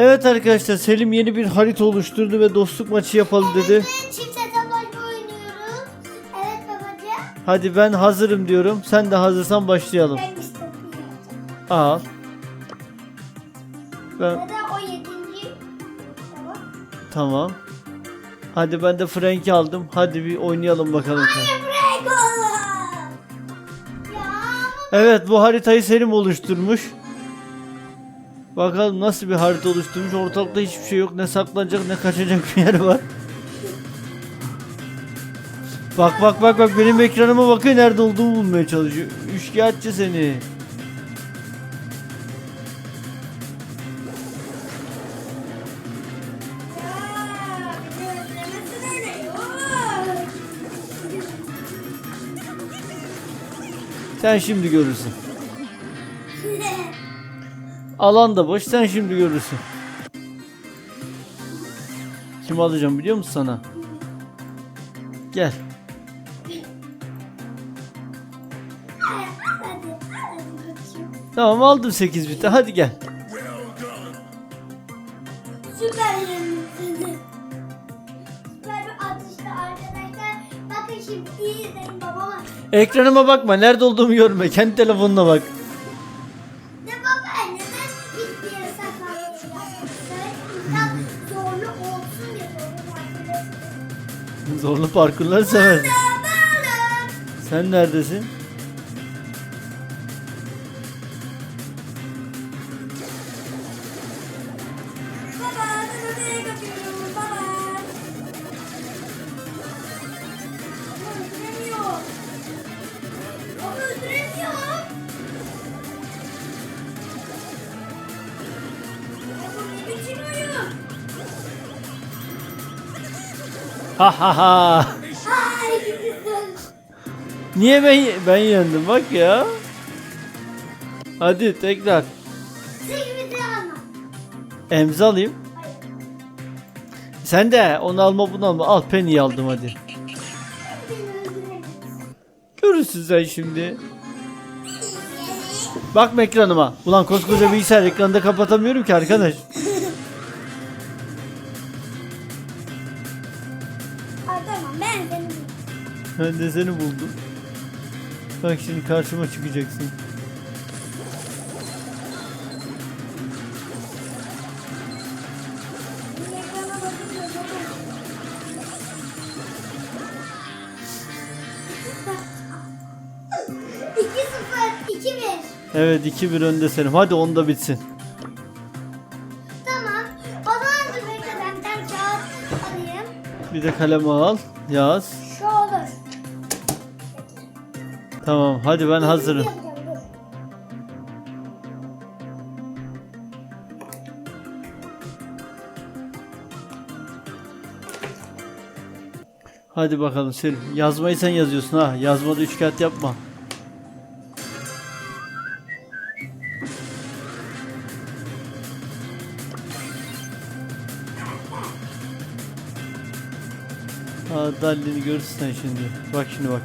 Evet arkadaşlar Selim yeni bir harita oluşturdu ve dostluk maçı yapalım dedi. Çift hesaplaşma oynuyorum. Evet babacığım. Hadi ben hazırım diyorum. Sen de hazırsan başlayalım. Ben yapacağım. Al. Ben da o yedinci. Tamam. tamam. Hadi ben de Frank'i aldım. Hadi bir oynayalım bakalım. Oğlum. Ya Evet bu haritayı Selim oluşturmuş. Bakalım nasıl bir harita oluşturmuş. Ortalıkta hiçbir şey yok. Ne saklanacak ne kaçacak bir yer var. Bak bak bak bak benim ekranıma bakıyor nerede olduğumu bulmaya çalışıyor. Üçkağıtçı seni. Sen şimdi görürsün. Alan da boş sen şimdi görürsün. Kim alacağım biliyor musun sana? Gel. Tamam aldım 8 biti hadi gel. Süper yemişsiniz. Süper bir atıştı arkadaşlar. Bakın şimdi iyi izleyin babama. Ekranıma bakma nerede olduğumu görme kendi telefonuna bak. Parkurları sever. Böyle. Sen neredesin? Niye ben ben yendim bak ya. Hadi tekrar. Emzi alayım. Sen de onu alma bunu alma. Al Penny'yi aldım hadi. Görürsün sen şimdi. Bakma ekranıma. Ulan koskoca bilgisayar ekranı da kapatamıyorum ki arkadaş. Ben de seni buldum. Bak şimdi karşıma çıkacaksın. Evet 2-1 önde Selim. Hadi onda bitsin. Tamam. O zaman dur bekle benden kağıt alayım. Bir de kalem al. Yaz. Tamam hadi ben hazırım. Hadi bakalım Selim. Yazmayı sen yazıyorsun ha. Yazmada üç kağıt yapma. Aa Dallin'i görürsün sen şimdi. Bak şimdi bak.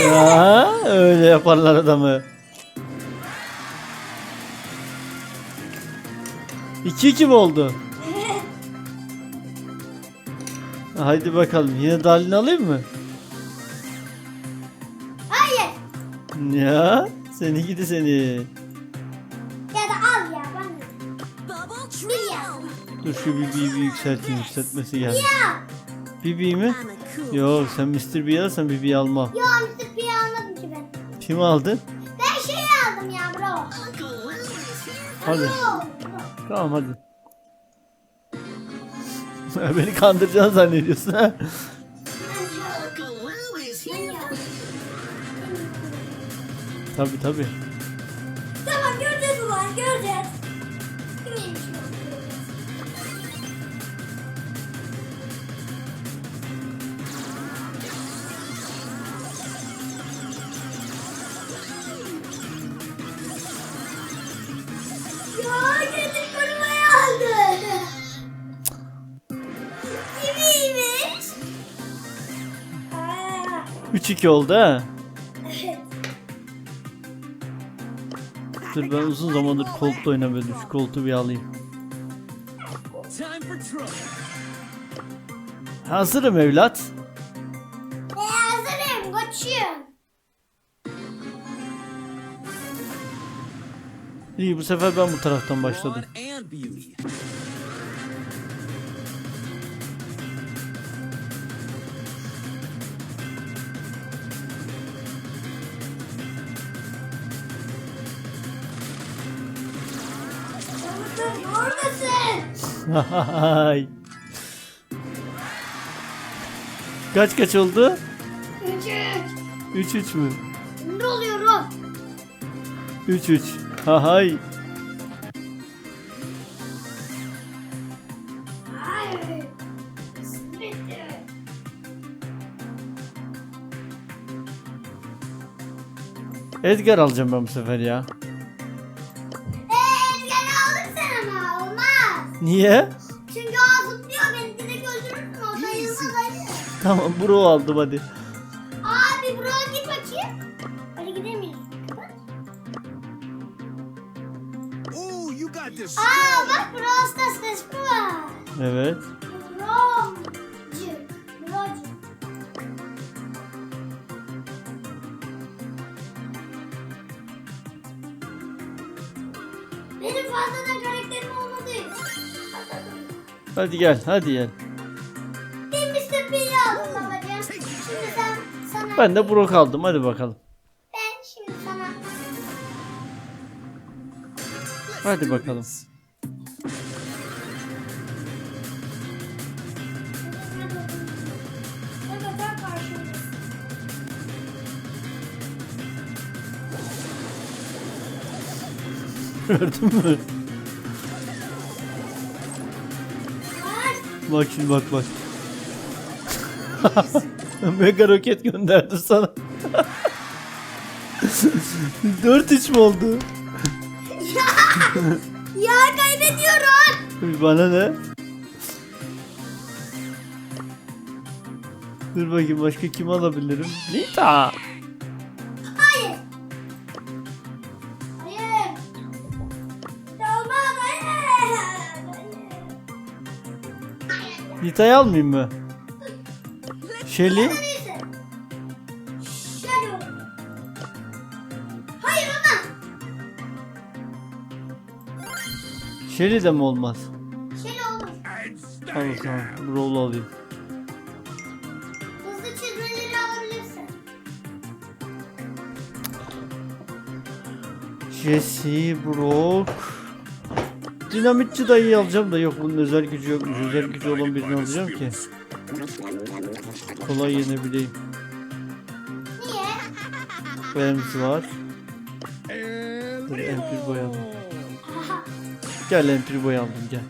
Ya öyle yaparlar adamı. 2-2 mi oldu? Haydi bakalım. Yine Dallin'i alayım mı? Hayır. Ya seni gidi seni. Ya da al ya ben de. Bir ya. Dur şu Bibi'yi bir yükselteyim. Yükseltmesi geldi. Ya. Bibi mi? Yok sen Mr. B'yi alırsan Bibi'yi almam. Yo Mr. P'yi almadım ki ben. Kimi aldın? Ben şey aldım ya bro. Hadi. Tamam hadi. Beni kandıracaksın zannediyorsun ha? Şey. Tabi tabi. 3-2 oldu ha. Evet. Dur ben uzun zamandır koltukta oynamıyordum. Şu koltuğu bir alayım. Hazırım evlat. Hazırım. Kaçıyorum. İyi bu sefer ben bu taraftan başladım. Kaç kaç oldu? Üç üç. 3-3 mü? Şimdi oluyorum. 3-3. Ha hay. Hayır. Bitti. Edgar alacağım ben bu sefer ya. Niye? Çünkü o zıplıyor beni direkt öldürürsün o sayılmaz hadi. Tamam bro aldım hadi. Abi buraya git bakayım. Hadi gidemeyiz. Ooh, you got this. Aa bak Brawl Stars resmi var. Evet. Bromcuk. Bromcuk. Benim fazladan karakterim olmadığı için. Hadi gel hadi gel. Bir Mr. Aldım babacığım. Şimdi sen sana... Ben de Brock aldım hadi bakalım. Ben şimdi sana... Hadi bakalım. Gördün mü? Bak şimdi bak bak. Mega roket gönderdi sana. 4-3 mü oldu? Ya kaybediyorum. Bana ne? Dur bakayım başka kim alabilirim? Nita. Nita'yı almayayım mı? Olur. Hayır ama. Shelly de mi olmaz? Şöyle olur. Tamam tamam. Roll alayım. Hızlı çizmeleri alabilirsin. Jesse, Brock. Dinamitçi dayıyı alacağım da yok bunun özel gücü yokmuş. Özel gücü olan birini alacağım ki. Kolay yenebileyim. Rams var. Dur empir boy alayım. Aha. Gel empir boy aldım gel.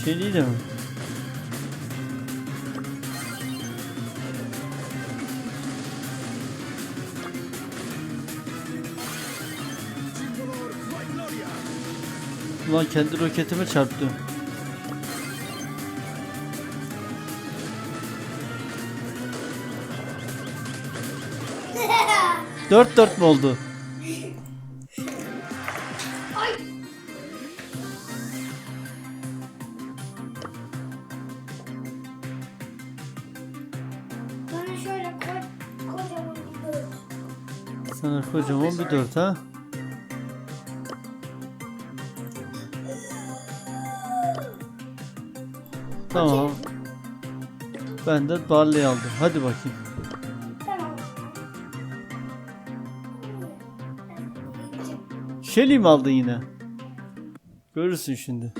Ha Shelly de mi? Ulan kendi roketime çarptı. Dört dört mü oldu? Şöyle koy, kocaman bir dört. Sana kocaman bir dört ha. Tamam. Ben de Barley aldım. Hadi bakayım. Tamam. Shelly mi aldın yine? Görürsün şimdi.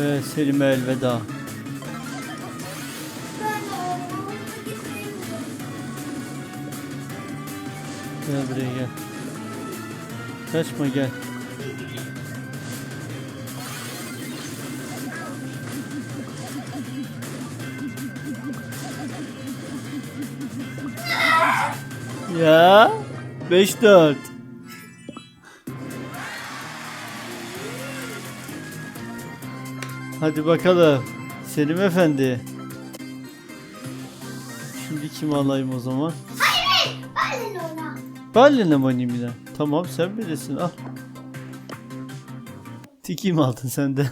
Ve Selim'e elveda. Gel buraya gel. Kaçma gel. Ya 5-4 Hadi bakalım Selim Efendi Şimdi kimi alayım o zaman? Hayır. Hayır. Öyle ona. Balline mi oynayayım yine? Tamam sen bilirsin al. Tiki mi aldın sen de?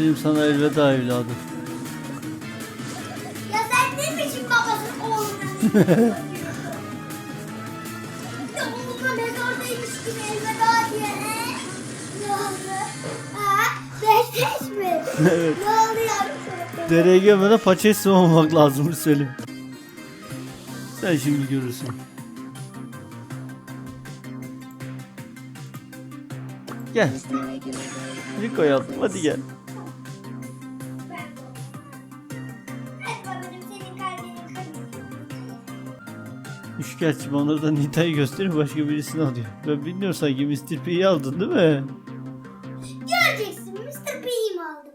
Selim sana elveda evladım. Ya sen ne biçim babasın oğluna? ya oğluna mezardaymış gibi elveda diye. he? Ne oldu? Ha? Beş beş mi? Evet. Ne oldu yavrum? Dereye girmeden paçayı sıvamamak lazım Selim. Sen şimdi görürsün. Gel. Rico yaptım hadi gel. Üçkağıtçı bana da Nita'yı gösterip başka birisini alıyor. Ben bilmiyorum sanki Mr. P'yi aldın değil mi? Göreceksin Mr. P'yi mi aldım.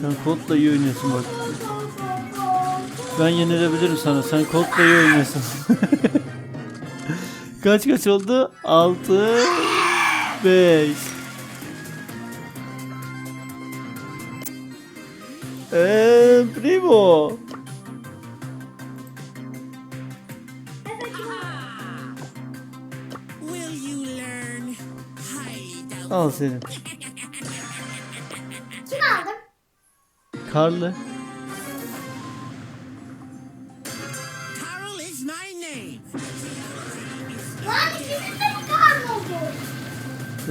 Sen kodla iyi oynuyorsun bak. Ben yenilebilirim sana. Sen kodla iyi oynuyorsun. kaç kaç oldu? 6 5 Eee Primo. Al senin. Kim aldım? Karlı.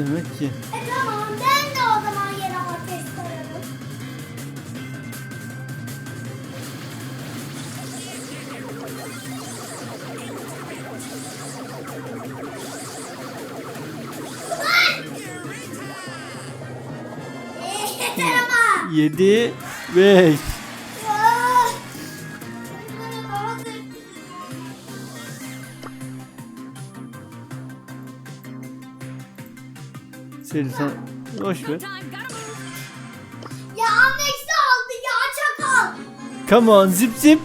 Demek ki. E tamam ben de o zaman yere ateş koyarım. Eee, Yeter Senin sen boş ver. Ya Amex'i aldı ya çakal. Come on zip zip.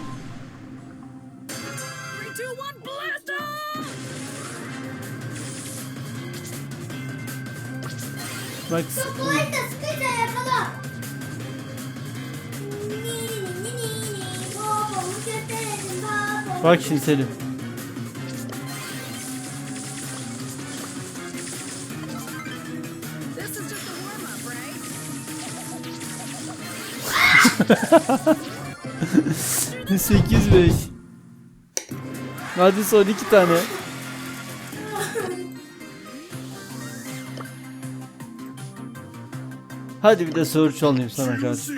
Bak sıkıyla yakala. Babamı. bak şimdi Selim. 8 5 Hadi son iki tane. Hadi bir de soru çalayım sana karşı.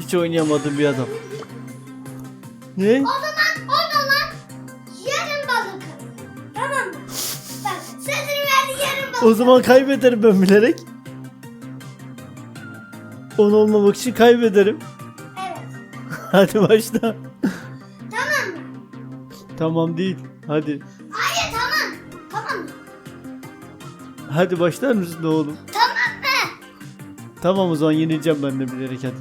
Hiç oynayamadığım bir adam. Ne? O zaman o zaman yarın balık. Tamam mı? Bak sözünü verdi yarın balık. O zaman kaybederim ben bilerek. Onu olmamak için kaybederim. Evet. Hadi başla. Tamam mı? Tamam değil. Hadi. Hayır tamam. Tamam mı? Hadi başlar mısın oğlum? Tamam mı? Tamam o zaman yenileceğim ben de bilerek hadi.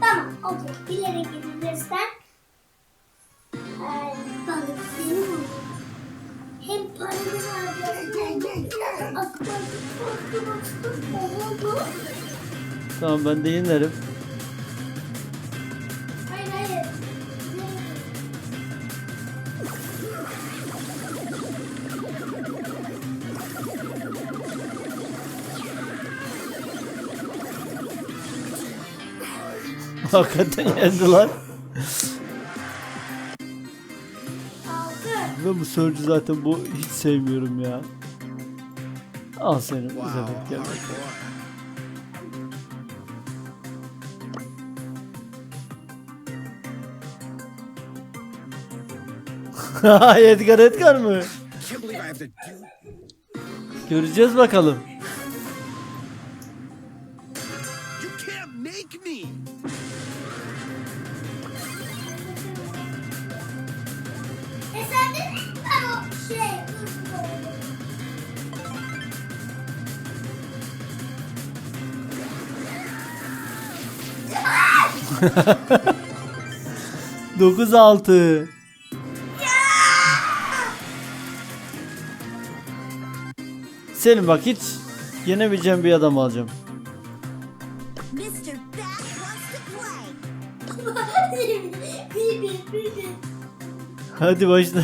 Tamam. Okey. Bilerek gidilirsen. Ee, balık benim olur. Hem paramı harcıyorsun. Tamam ben de yenerim. Hayır hayır. Hakikaten yendiler. Altı. Ben bu Surge'ü zaten bu hiç sevmiyorum ya. Al seni bu Wow, sefer gel. Edgar Edgar mı? Göreceğiz bakalım. You can't Selim bak hiç yenemeyeceğim bir adam alacağım. Hadi başla.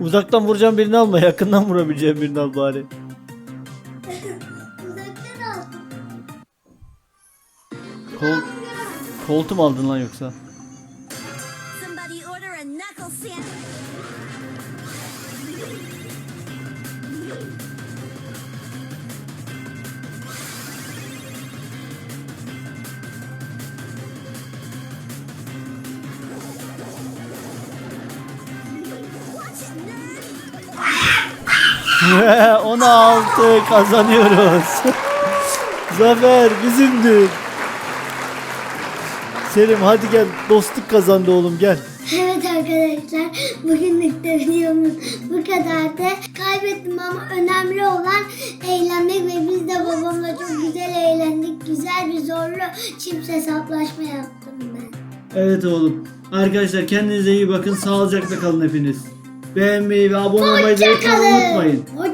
Uzaktan vuracağım birini alma. Yakından vurabileceğim birini al bari. Kol, koltum aldın lan yoksa. 16 kazanıyoruz. Zafer bizimdir. Selim hadi gel dostluk kazandı oğlum gel. Evet arkadaşlar bugünlük de videomuz bu kadardı. Kaybettim ama önemli olan eğlenmek ve biz de babamla çok güzel eğlendik. Güzel bir zorlu çift hesaplaşma yaptım ben. Evet oğlum. Arkadaşlar kendinize iyi bakın. Sağlıcakla kalın hepiniz. Beğenmeyi ve abone olmayı da Hoşçakalın. unutmayın. Hoşça